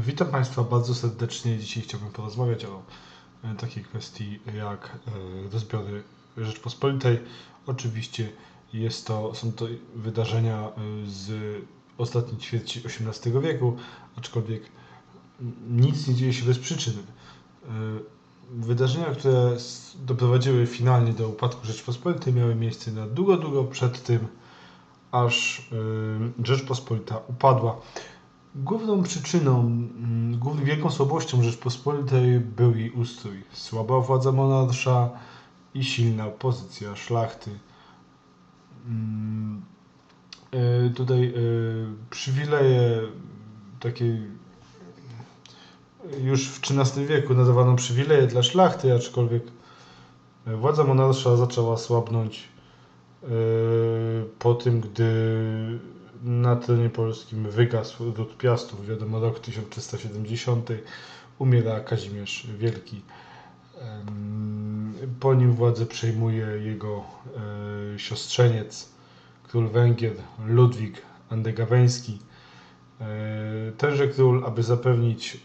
Witam Państwa bardzo serdecznie. Dzisiaj chciałbym porozmawiać o e, takiej kwestii jak e, rozbiory Rzeczpospolitej. Oczywiście jest to, są to wydarzenia e, z ostatniej ćwierci XVIII wieku, aczkolwiek nic nie dzieje się bez przyczyn. Wydarzenia, które doprowadziły finalnie do upadku Rzeczpospolitej miały miejsce na długo, długo przed tym, aż Rzeczpospolita upadła. Główną przyczyną, mm, główną wielką słabością Rzeczpospolitej był jej ustrój. Słaba władza monarsza i silna pozycja szlachty. Mm, e, tutaj e, przywileje takie już w XIII wieku nadawano przywileje dla szlachty, aczkolwiek władza monarsza zaczęła słabnąć e, po tym, gdy na terenie polskim wygasł ród Piastów. Wiadomo, rok 1370 umiera Kazimierz Wielki. Po nim władzę przejmuje jego e, siostrzeniec, król Węgier Ludwik Andegaweński. E, tenże król, aby zapewnić e,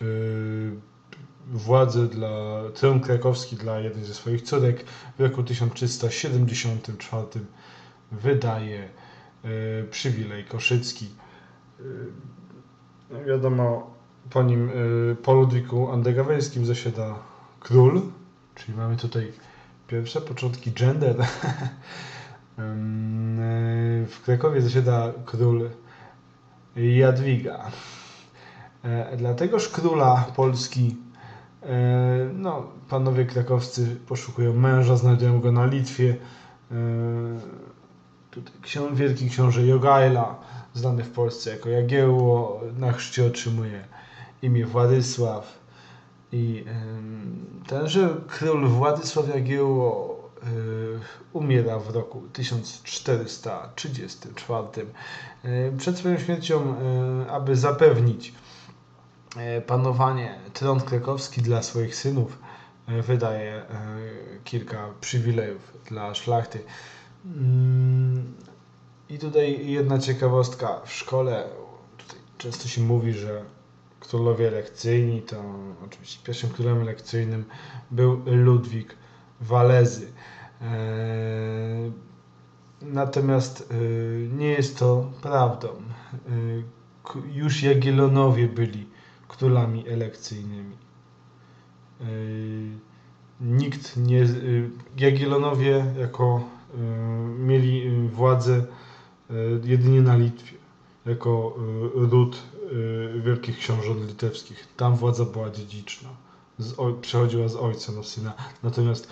władzę dla tron krakowski dla jednej ze swoich córek w roku 1374 wydaje przywilej koszycki. E, wiadomo, po nim e, po Ludwiku Andegaweńskim zasiada król, czyli mamy tutaj pierwsze początki gender. w Krakowie zasiada król Jadwiga. Dlategoż króla Polski no, panowie krakowscy poszukują męża, znajdują go na Litwie Tutaj wielki książę Jogajla, znany w Polsce jako Jagiełło, na chrzcie otrzymuje imię Władysław. I tenże król Władysław Jagiełło y, umiera w roku 1434. Y, przed swoją śmiercią, y, aby zapewnić panowanie tron krakowski dla swoich synów, wydaje kilka przywilejów dla szlachty. Mm, I tutaj jedna ciekawostka. W szkole często się mówi, że królowie lekcyjni to oczywiście pierwszym królem lekcyjnym był Ludwik Walezy. Eee, natomiast e, nie jest to prawdą. E, już Jagiellonowie byli królami elekcyjnymi. E, nikt nie. Jagiellonowie jako mieli y, władzę y, jedynie na Litwie, jako ród wielkich książąt litewskich. Tam władza była dziedziczna. Z, przechodziła z ojca na syna. Natomiast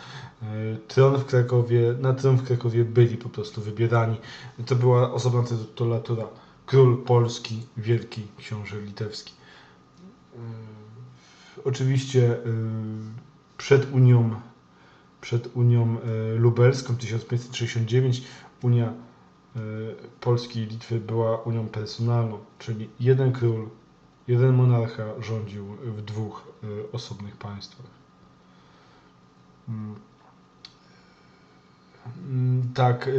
tron w Krakowie, na tron w Krakowie byli po prostu wybierani. To była osobna tytulatura. Król Polski, wielki książę litewski. Oczywiście przed Unią przed Unią e, Lubelską 1569 Unia e, Polski i Litwy była unią personalną, czyli jeden król, jeden monarcha rządził w dwóch e, osobnych państwach. Mm. Mm, tak.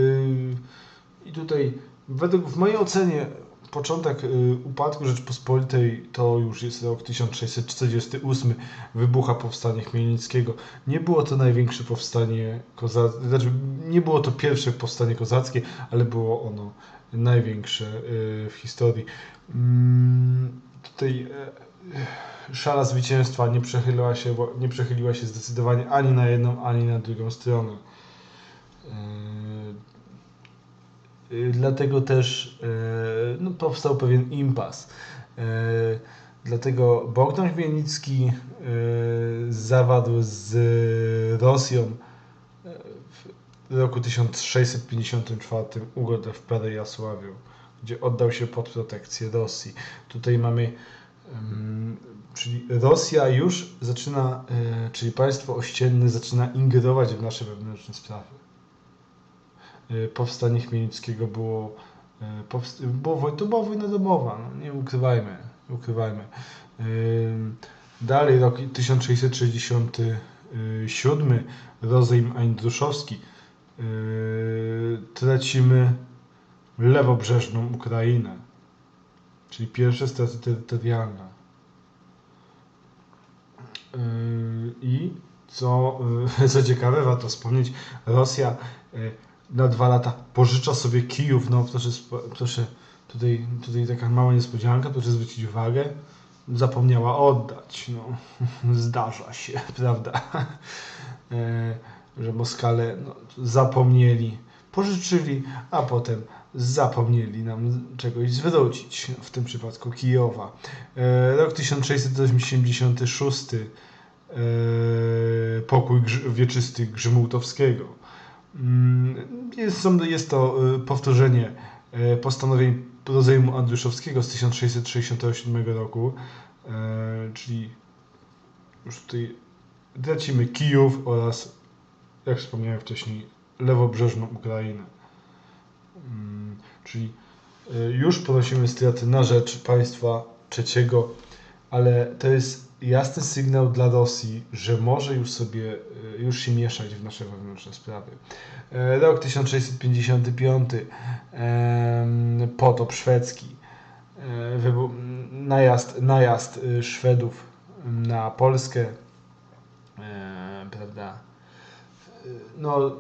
I tutaj według w mojej ocenie początek y, upadku Rzeczpospolitej to już jest rok 1648, wybucha powstanie Chmielnickiego. Nie było to największe powstanie kozackie, znaczy nie było to pierwsze powstanie kozackie, ale było ono największe y, w historii. Mm, tutaj e, szala zwycięstwa nie przechyliła się, nie przechyliła się zdecydowanie ani na jedną, ani na drugą stronę. Y, dlatego też y, no, powstał pewien impas. Y, dlatego Bogdan Chmielnicki zawarł z Rosją w roku 1654 ugodę w Perejasławiu, gdzie oddał się pod protekcję Rosji. Tutaj mamy, czyli Rosja już zaczyna, czyli państwo ościenne zaczyna ingerować w nasze wewnętrzne sprawy. Y, powstanie Chmielnickiego było, y, było, to była wojna domowa, no, nie ukrywajmy, ukrywajmy. Y, dalej rok 1667, rozejm Eindruszowski. Tracimy lewobrzeżną Ukrainę, czyli pierwsze straty terytorialne. I co, co ciekawe, warto wspomnieć, Rosja na dwa lata pożycza sobie Kijów. No proszę, proszę tutaj, tutaj taka mała niespodzianka, proszę zwrócić uwagę. Zapomniała oddać. No, zdarza się, prawda? E, Że Moskale no, zapomnieli, pożyczyli, a potem zapomnieli nam czegoś zwrócić. W tym przypadku Kijowa. E, Rok 1686 e, pokój wieczysty Grzymałtowskiego. Mm, Jest, jest to e, powtórzenie e, postanowień rozejmu Andryszowskiego z 1667 roku, e, czyli już tutaj tracimy Kijów oraz, jak wspomniałem wcześniej, lewobrzeżną Ukrainę. Mm, Czyli e, już ponosimy straty na rzecz państwa trzeciego, ale to jest jasny sygnał dla Rosji, że może już sobie, e, już się mieszać w nasze wewnętrzne sprawy. E, Rok 1655, em, potop szwedzki, e, najazd, najazd Szwedów na Polskę, prawda, no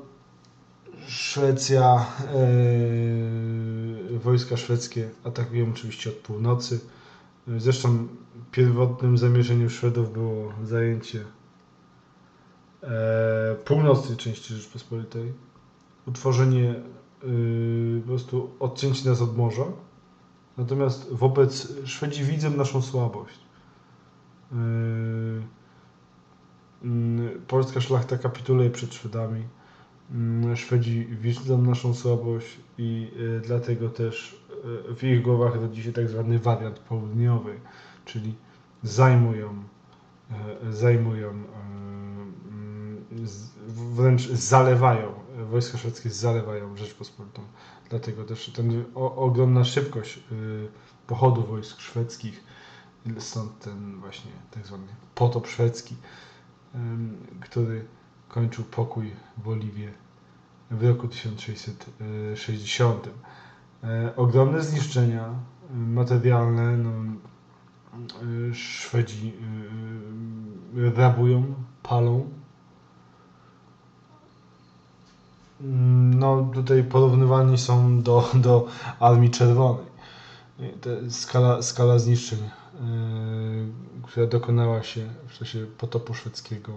Szwecja, wojska szwedzkie atakują oczywiście od północy. Zresztą pierwotnym zamierzeniem Szwedów było zajęcie e, północnej części Rzeczpospolitej, utworzenie e, po prostu odcięcie nas od morza. Natomiast wobec Szwedzi widzą naszą słabość. E, mm, Polska szlachta kapituluje przed Szwedami. Mm, Szwedzi widzą naszą słabość i dlatego też w ich głowach rodzi się tak zwany wariant południowy, czyli zajmują, e, zajmują, e, wręcz zalewają, wojska szwedzkie zalewają Rzeczpospolitą. Dlatego też ten o, ogromna szybkość e, pochodu wojsk szwedzkich, stąd ten właśnie tak zwany potop szwedzki, który kończył pokój w Oliwie w roku 1660. E, ogromne zniszczenia materialne, no, Szwedzi e, rabują, palą. Mm, No, tutaj porównywalni są do, do Armii Czerwonej. Skala, skala zniszczeń, e, która dokonała się w czasie potopu szwedzkiego,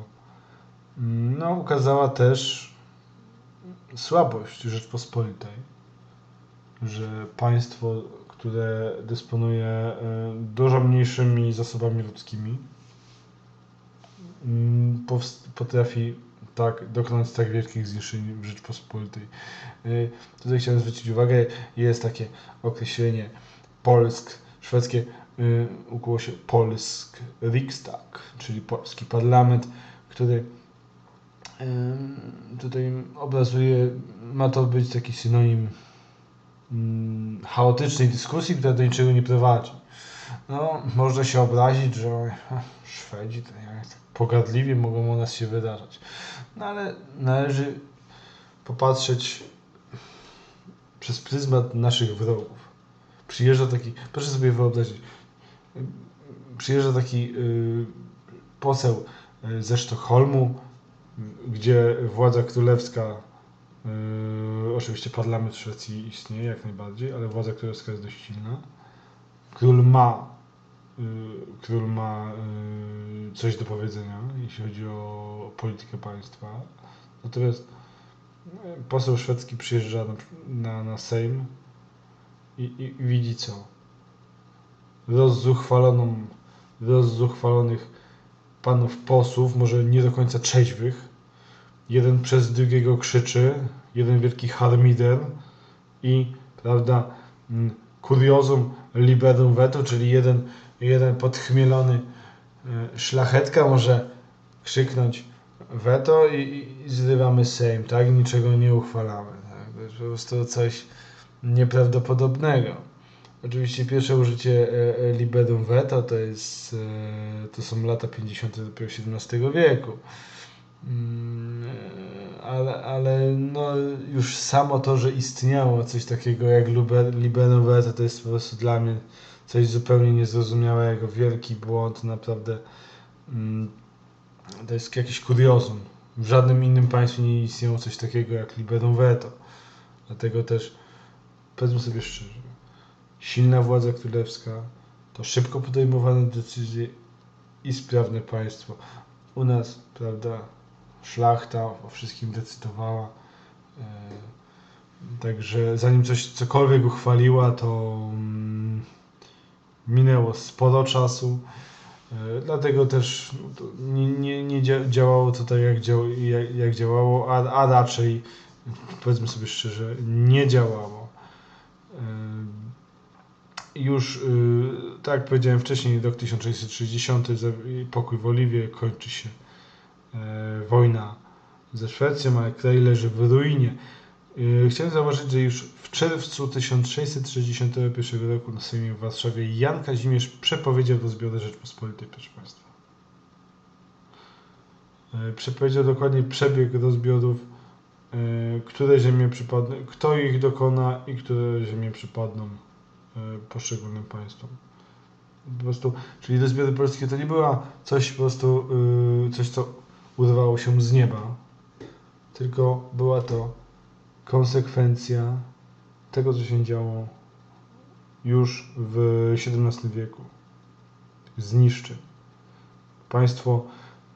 mm, no, ukazała też słabość Rzeczpospolitej, że państwo, które dysponuje e, dużo mniejszymi zasobami ludzkimi, mm, potrafi tak dokonać tak wielkich zniszczeń w Rzeczpospolitej. E, Tutaj chciałem zwrócić uwagę, jest takie określenie polsk, szwedzkie y, ukło się Polsk Riksdag, czyli polski parlament, który tutaj obrazuje, ma to być taki synonim mm, chaotycznej dyskusji, która do niczego nie prowadzi. No, można się obrazić, że Szwedzi to jak tak pogardliwie mogą o nas się wydarzać. No ale należy popatrzeć przez pryzmat naszych wrogów. Przyjeżdża taki, proszę sobie wyobrazić, przyjeżdża taki y, poseł y, ze Sztokholmu, gdzie władza królewska, yy, oczywiście parlament Szwecji istnieje jak najbardziej, ale władza królewska jest dość silna. Król ma, yy, król ma yy, coś do powiedzenia, jeśli chodzi o politykę państwa. Natomiast yy, poseł szwedzki przyjeżdża na, na, na Sejm i, i widzi co? Rozzuchwaloną, rozzuchwalonych panów posłów, może nie do końca trzeźwych. Jeden przez drugiego krzyczy, jeden wielki harmider i, prawda, mm, kuriozum liberum veto, czyli jeden, jeden podchmielony e, szlachetka może krzyknąć weto i, i- zrywamy Sejm, tak? Niczego nie uchwalamy. Tak? To jest po prostu coś nieprawdopodobnego. Oczywiście pierwsze użycie e, e, liberum veto to jest to są lata 50. dopiero XVII wieku. Mm, Ale, ale no już samo to, że istniało coś takiego jak liber- liberum veto, to jest po prostu dla mnie coś zupełnie niezrozumiałego, wielki błąd, naprawdę mm, to jest jakieś kuriozum. W żadnym innym państwie nie istnieło coś takiego jak liberum veto. Dlatego też, powiedzmy sobie szczerze, silna władza królewska to szybko podejmowane decyzje i sprawne państwo. U nas, prawda, szlachta o wszystkim decydowała. E, Także zanim coś cokolwiek uchwaliła, to mm, minęło sporo czasu. E, Dlatego też no, nie, nie, nie dzia- działało to tak, jak, dział, jak, jak działało, a, a raczej, powiedzmy sobie szczerze, nie działało. E, Już, y, tak jak powiedziałem wcześniej, rok 1660, za- i pokój w Oliwie, kończy się wojna ze Szwecją, ale kraj leży w ruinie. Y, Chciałem zauważyć, że już w czerwcu 1661 roku na Sejmie w Warszawie Jan Kazimierz przepowiedział rozbiory Rzeczpospolitej, proszę Państwa. Y, Przepowiedział dokładnie przebieg rozbiorów, które ziemie przypadną, kto ich dokona i które ziemie przypadną poszczególnym państwom. Po prostu, czyli rozbiory polskie to nie była coś po prostu, coś co urwało się z nieba, tylko była to konsekwencja tego, co się działo już w XVII wieku. Zniszczy. Państwo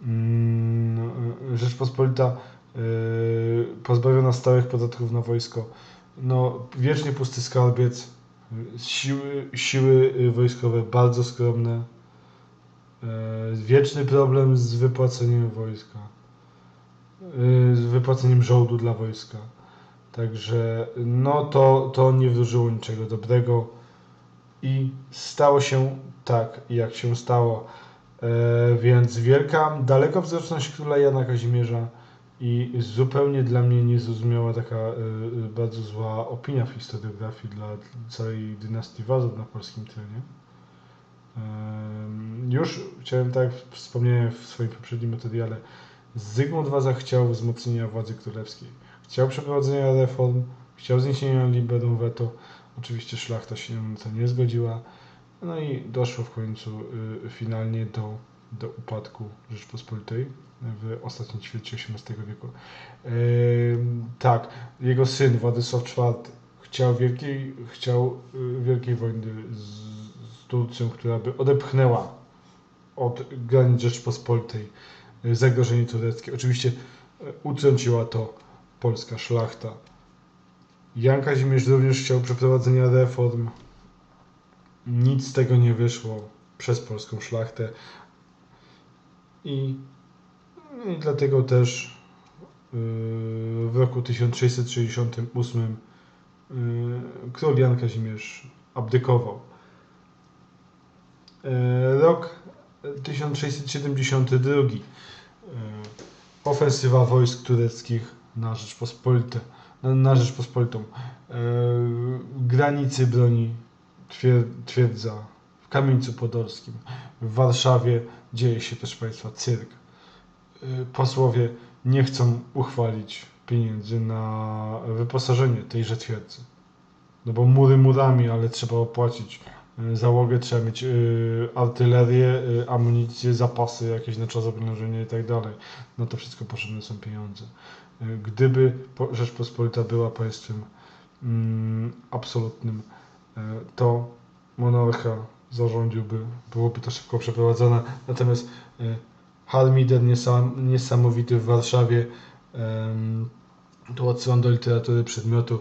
mm, Rzeczpospolita yy, pozbawiona stałych podatków na wojsko. No, wiecznie pusty skarbiec, siły, siły wojskowe bardzo skromne, wieczny problem z wypłaceniem wojska, yy, z wypłaceniem żołdu dla wojska. Także no to, to nie wróżyło niczego dobrego i stało się tak, jak się stało. E, więc wielka dalekowzroczność króla Jana Kazimierza i zupełnie dla mnie niezrozumiała taka e, e, bardzo zła opinia w historiografii dla całej dynastii Wazów na polskim terenie. Już chciałem, tak jak wspomniałem w swoim poprzednim materiale, Zygmunt Waza chciał wzmocnienia władzy królewskiej. Chciał przeprowadzenia reform, chciał zniesienia liberum veto. Oczywiście szlachta się na to nie zgodziła. No i doszło w końcu y, finalnie do, do upadku Rzeczpospolitej w ostatnim ćwierćcie XVIII wieku. Tak, jego syn Władysław IV chciał wielkiej, chciał y, wielkiej wojny z, z Turcją, która by odepchnęła od granic Rzeczpospolitej y, zagrożenie tureckie. Oczywiście y, utrąciła to polska szlachta. Jan Kazimierz również chciał przeprowadzenia reform. Nic z tego nie wyszło przez polską szlachtę. I, no i dlatego też yy, w roku 1668 yy, król Jan Kazimierz abdykował. Yy, Rok 1672. Yy, Ofensywa wojsk tureckich na Rzeczpospolite, na, na Rzeczpospolitą. E, granicy broni twier, twierdza w Kamieńcu Podorskim. W Warszawie dzieje się też Państwa cyrk. E, posłowie nie chcą uchwalić pieniędzy na wyposażenie tejże twierdzy. No bo mury murami, ale trzeba opłacić e, załogę, trzeba mieć e, artylerię, e, amunicję, zapasy jakieś na czas oblężenia i tak dalej. Na to wszystko potrzebne są pieniądze. Gdyby po- Rzeczpospolita była państwem mm, absolutnym, to monarcha zarządziłby, byłoby to szybko przeprowadzone. Natomiast harmider niesam, niesamowity w Warszawie, tu odsyłam do literatury przedmiotu,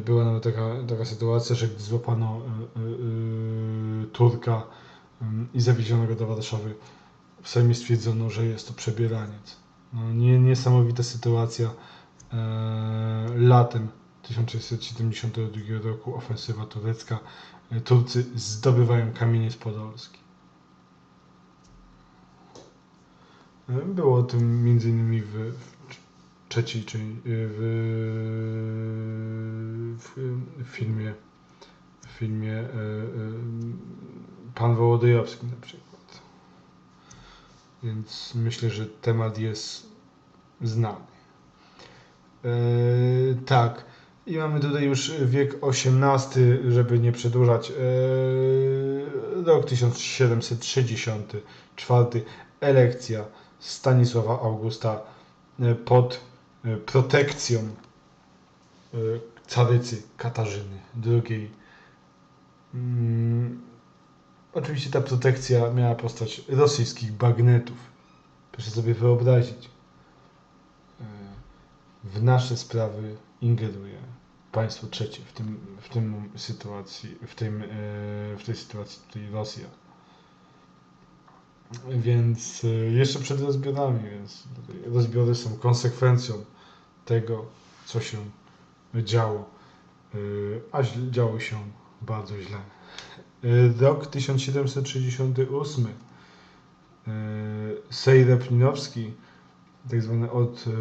była nawet taka, taka sytuacja, że gdy złapano e, e, e, Turka i zawieziono go do Warszawy, w Sejmie stwierdzono, że jest to przebieraniec. No, nie, niesamowita sytuacja. Latem 1672 roku ofensywa turecka. Turcy zdobywają kamieniec podolski. E, Było o tym m.in. w trzeciej, czyli w, w, filmie w filmie e, e, Pan Wołodyjowski na przykład. Więc myślę, że temat jest znany. Tak. I mamy tutaj już wiek XVIII, żeby nie przedłużać. E, rok 1764. Elekcja Stanisława Augusta pod protekcją e, carycy Katarzyny II. Mm, Oczywiście ta protekcja miała postać rosyjskich bagnetów. Proszę sobie wyobrazić. e, W nasze sprawy ingeruje państwo trzecie, w tym, w tym sytuacji, w, tym, w tej sytuacji tutaj Rosja. Więc jeszcze przed rozbiorami, więc rozbiory są konsekwencją tego, co się działo, e, a działo się bardzo źle. E, Rok 1768. e, Sejrep Ninowski, tak zwany od, e,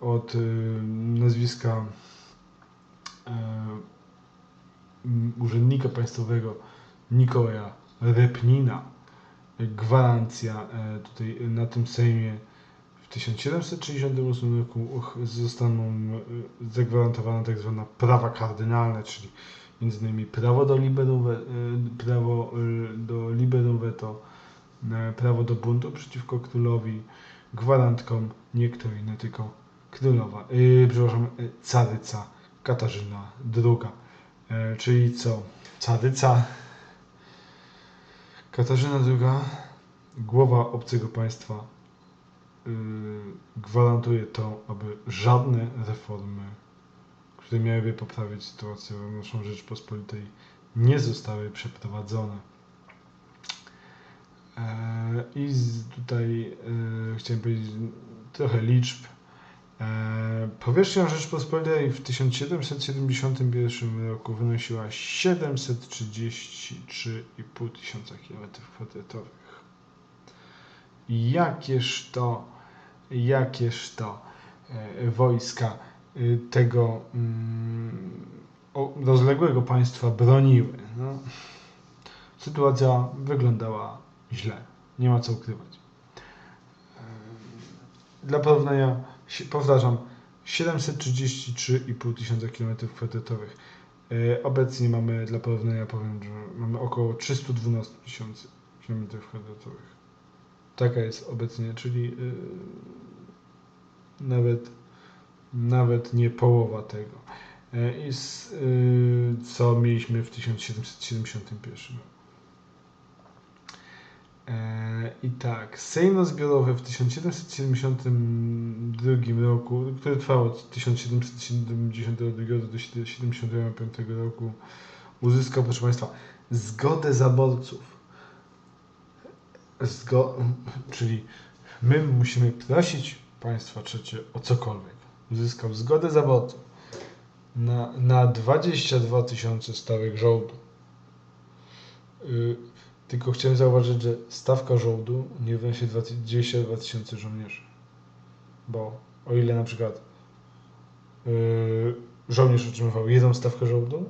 od nazwiska urzędnika państwowego Mikołaja Repnina. Gwarancja tutaj na tym Sejmie 1768 roku zostaną e, zagwarantowane tak zwane prawa kardynalne, czyli między innymi prawo do liberum, we- e, prawo e, do e, prawo do buntu przeciwko królowi, gwarantką nie kto inny, tylko królowa, yy, przepraszam, caryca Katarzyna II. E, czyli co? Caryca Katarzyna II, głowa obcego państwa, yy, gwarantuje to, aby żadne reformy, które miałyby poprawić sytuację w naszą Rzeczpospolitej, nie zostały przeprowadzone. E, I tutaj e, chciałem powiedzieć trochę liczb. Powierzchnia Rzeczpospolitej w 1771 roku wynosiła 733,5 tysiąca km2. I jakież to, jakież to e, wojska e, tego mm, rozległego państwa broniły. No, sytuacja wyglądała źle. Nie ma co ukrywać. E, Dla porównania, powtarzam, 733,5 tysiąca km2. E, Obecnie mamy, dla porównania powiem, że mamy około 312 tysięcy km2. Taka jest obecnie, czyli y, nawet, nawet nie połowa tego. E, I s- y, co mieliśmy w 1771 roku. E, I tak, Sejm zbiorowy w 1772 roku, który trwał od 1772 do 1775 roku, uzyskał, proszę Państwa, zgodę zaborców. Zgo czyli my musimy prosić państwa trzecie o cokolwiek. Uzyskał zgodę zaborców na, na 22 tysiące stałych żołdu. Y, tylko chciałem zauważyć, że stawka żołdu nie wynosi 20 22 tysiące żołnierzy. Bo o ile na przykład y, żołnierz otrzymywał jedną stawkę żołdu,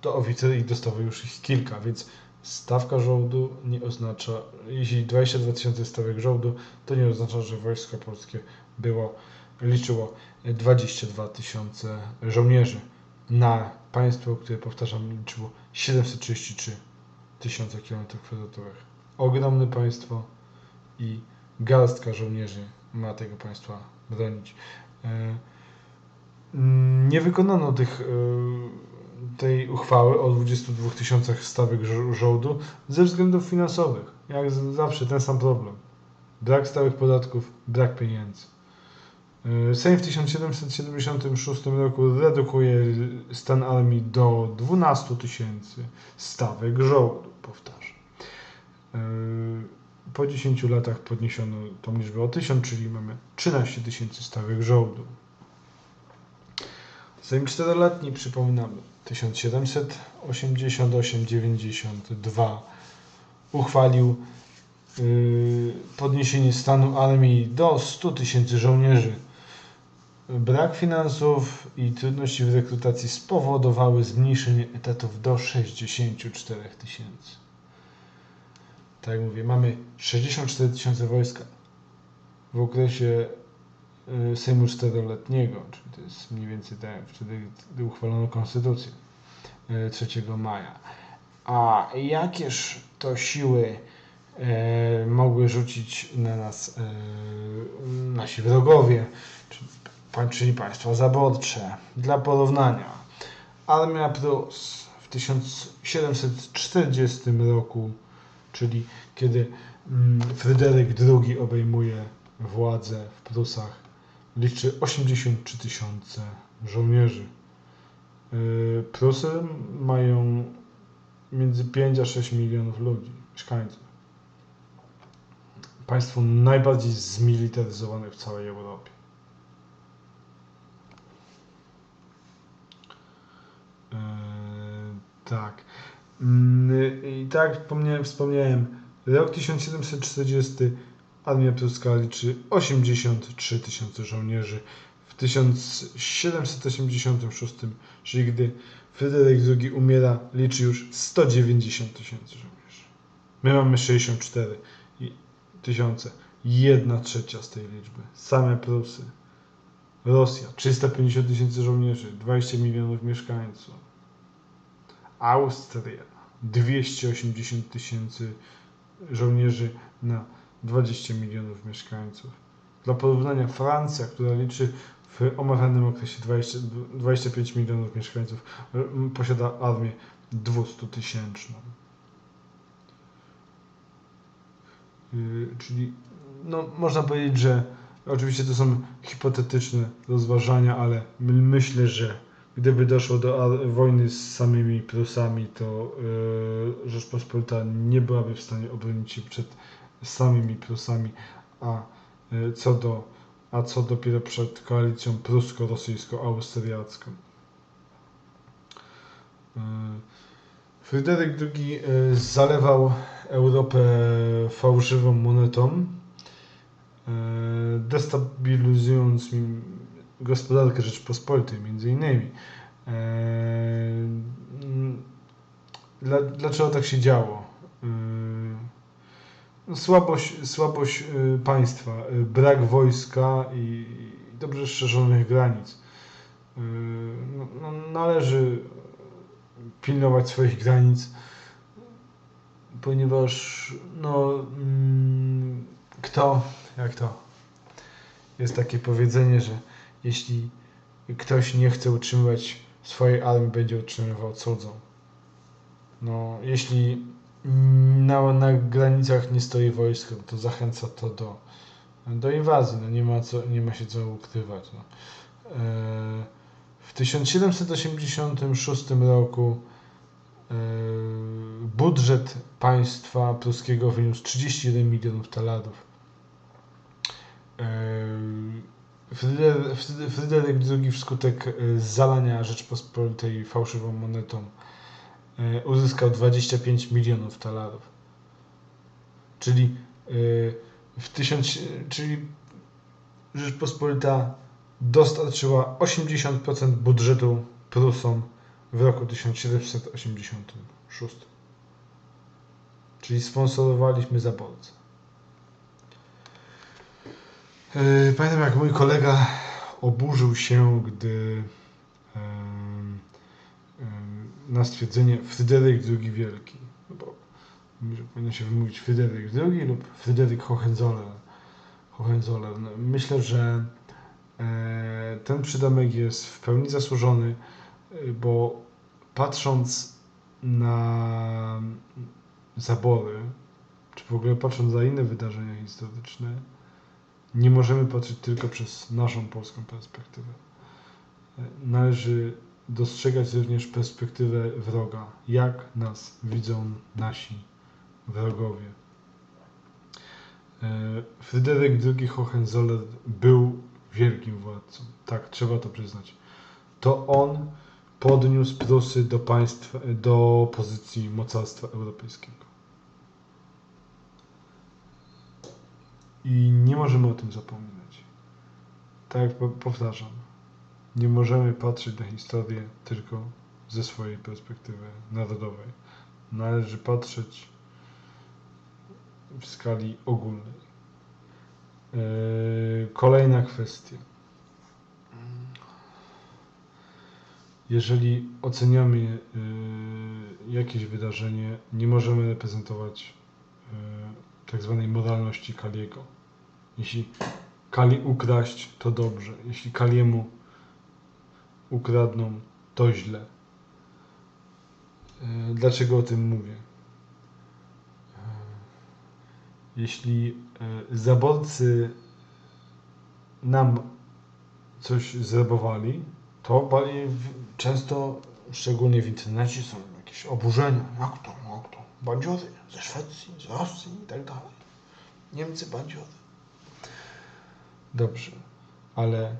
to oficer ich dostawał już ich kilka, więc stawka żołdu nie oznacza, jeśli 22 tysiące stawek żołdu, to nie oznacza, że wojsko polskie było, liczyło 22 tysiące żołnierzy na państwo, które powtarzam liczyło 733 tysiące kilometrów kwadratowych. Ogromne państwo i garstka żołnierzy ma tego państwa bronić. E, Nie wykonano tych, e, tej uchwały o 22 tysiącach stawek żo- żołdu ze względów finansowych. Jak zawsze ten sam problem. Brak stałych podatków, brak pieniędzy. E, Sejm w 1776 roku redukuje stan armii do 12 tysięcy stawek żołdu, powtarzam. E, Po 10 latach podniesiono tą liczbę o 1000, czyli mamy 13 tysięcy stawek żołdu. Sejm czteroletni, przypominamy, 1788-92 uchwalił yy, podniesienie stanu armii do 100 tysięcy żołnierzy. Brak finansów i trudności w rekrutacji spowodowały zmniejszenie etatów do 64 tysięcy. Tak jak mówię, mamy 64 tysiące wojska w okresie Sejmu czteroletniego, czyli to jest mniej więcej tak wtedy, gdy uchwalono konstytucję y, 3 maja. A jakież to siły e, mogły rzucić na nas e, nasi wrogowie, czyli państwa zaborcze. Dla porównania, Armia Prus w 1740 roku, czyli kiedy mm, Fryderyk II obejmuje władzę w Prusach, liczy 83 tysiące żołnierzy. Yy, Prusy mają między 5 a 6 milionów ludzi, mieszkańców. Państwo najbardziej zmilitaryzowane w całej Europie. Yy, tak. Mm, I tak wspomniałem, wspomniałem, rok 1740 armia pruska liczy 83 tysiące żołnierzy. W 1786, czyli gdy Fryderyk II umiera, liczy już 190 tysięcy żołnierzy. My mamy 64 i- tysiące. Jedna trzecia z tej liczby. Same Prusy. Rosja 350 tysięcy żołnierzy, 20 milionów mieszkańców. Austria 280 tysięcy żołnierzy na 20 milionów mieszkańców. Dla porównania Francja, która liczy w omawianym okresie 20, 25 milionów mieszkańców, posiada armię 200 tysięczną. Yy, czyli no, można powiedzieć, że oczywiście to są hipotetyczne rozważania, ale my, myślę, że gdyby doszło do wojny z samymi Prusami, to yy, Rzeczpospolita nie byłaby w stanie obronić się przed samymi Prusami, a yy, co do a co dopiero przed koalicją prusko-rosyjsko-austriacką. Yy, Fryderyk II yy, zalewał Europę fałszywą monetą, destabilizując gospodarkę Rzeczpospolitej między innymi. Dla, dlaczego tak się działo? Słabość, słabość y, państwa, y, brak wojska i i dobrze strzeżonych granic. Y, no, no, należy pilnować swoich granic, ponieważ no, mm, kto, jak to? Jest takie powiedzenie, że jeśli ktoś nie chce utrzymywać swojej armii, będzie utrzymywał cudzą. No, jeśli na, na granicach nie stoi wojsko, to zachęca to do, do inwazji. No nie, ma co, nie ma się co ukrywać. No. E, W 1786 roku e, budżet państwa pruskiego wyniósł 31 milionów talarów. E, Fryderyk, II wskutek zalania Rzeczpospolitej fałszywą monetą uzyskał 25 milionów talarów. Czyli e, w tysiąc, czyli Rzeczpospolita dostarczyła 80% budżetu Prusom w roku 1786. Czyli sponsorowaliśmy zaborcę. E, Pamiętam jak mój kolega oburzył się, gdy na stwierdzenie Fryderyk II Wielki. No bo powinno się wymówić Fryderyk II lub Fryderyk Hohenzollern. Hohenzollern. Myślę, że e, ten przydomek jest w pełni zasłużony, e, bo patrząc na zabory, czy w ogóle patrząc na inne wydarzenia historyczne, nie możemy patrzeć tylko przez naszą polską perspektywę. E, Należy dostrzegać również perspektywę wroga, jak nas widzą nasi wrogowie. E, Fryderyk II Hohenzollern był wielkim władcą. Tak, trzeba to przyznać. To on podniósł Prusy do państwa, do pozycji mocarstwa europejskiego. I nie możemy o tym zapominać. Tak powtarzam, nie możemy patrzeć na historię tylko ze swojej perspektywy narodowej. Należy patrzeć w skali ogólnej. Yy, Kolejna kwestia. Jeżeli oceniamy yy, jakieś wydarzenie, nie możemy reprezentować tak zwanej moralności Kaliego. Jeśli Kali ukraść, to dobrze. Jeśli Kaliemu ukradną, to źle. E, Dlaczego o tym mówię? E, Jeśli e, zaborcy nam coś zrabowali, to często, szczególnie w internecie, są jakieś oburzenia. Jak to? Jak to? Bandziory ze Szwecji, z Rosji i tak dalej. Niemcy bandziory. Dobrze, ale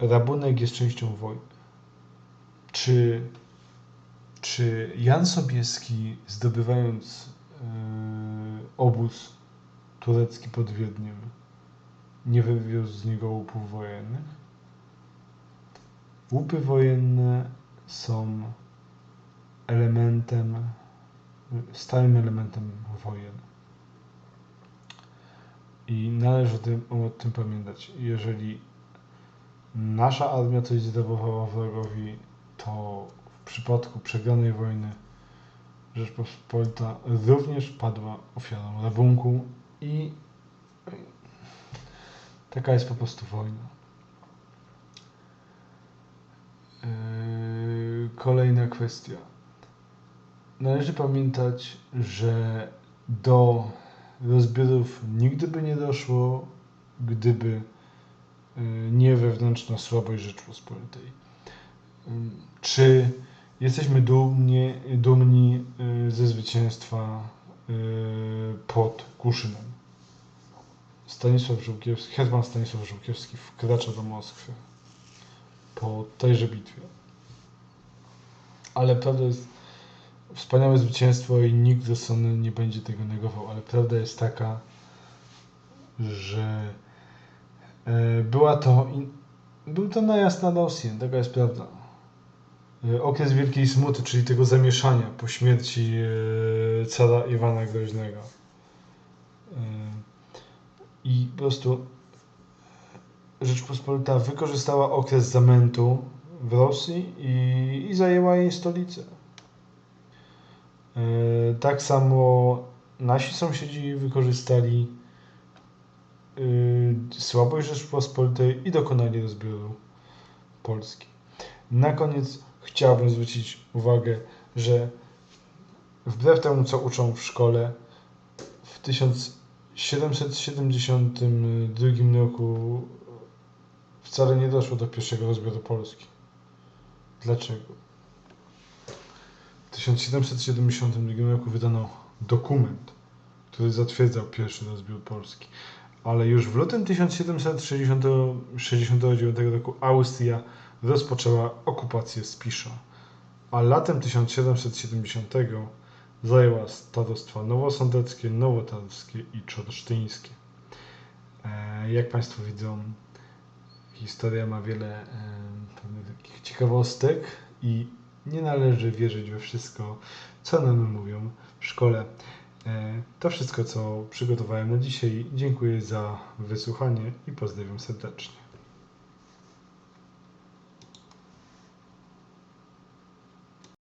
rabunek jest częścią wojny. Czy, czy Jan Sobieski, zdobywając yy, obóz turecki pod Wiedniem, nie wywiózł z niego łupów wojennych? Łupy wojenne są elementem, stałym elementem wojen. I należy o tym, o tym pamiętać. Jeżeli nasza armia coś zdobywała wrogowi, to w przypadku przegranej wojny Rzeczpospolita również padła ofiarą rabunku i taka jest po prostu wojna. Yy, Kolejna kwestia. Należy pamiętać, że do rozbiorów nigdy by nie doszło, gdyby nie wewnętrzna słabość Rzeczpospolitej. Yy, Czy jesteśmy dumni, dumni yy, ze zwycięstwa pod Kuszynem? Stanisław Żółkiewski, hetman Stanisław Żółkiewski wkracza do Moskwy po tejże bitwie. Ale prawda jest, wspaniałe zwycięstwo i nikt rozsądny nie będzie tego negował, ale prawda jest taka, że była to, był to najazd na Rosję, taka jest prawda. E, Okres wielkiej smuty, czyli tego zamieszania po śmierci e, cara Iwana Groźnego. E, I po prostu Rzeczpospolita wykorzystała okres zamętu w Rosji i, i zajęła jej stolicę. E, Tak samo nasi sąsiedzi wykorzystali słabość Rzeczpospolitej i dokonali rozbioru Polski. Na koniec chciałbym zwrócić uwagę, że wbrew temu, co uczą w szkole, w 1772 roku wcale nie doszło do pierwszego rozbioru Polski. Dlaczego? W 1772 roku wydano dokument, który zatwierdzał pierwszy rozbiór Polski. Ale już w lutym 1769 roku Austria rozpoczęła okupację Spisza, a latem 1770 zajęła starostwa nowosądeckie, nowotarskie i czorsztyńskie. E, Jak Państwo widzą, historia ma wiele e, takich ciekawostek i nie należy wierzyć we wszystko, co nam mówią w szkole. E, To wszystko, co przygotowałem na dzisiaj. Dziękuję za wysłuchanie i pozdrawiam serdecznie.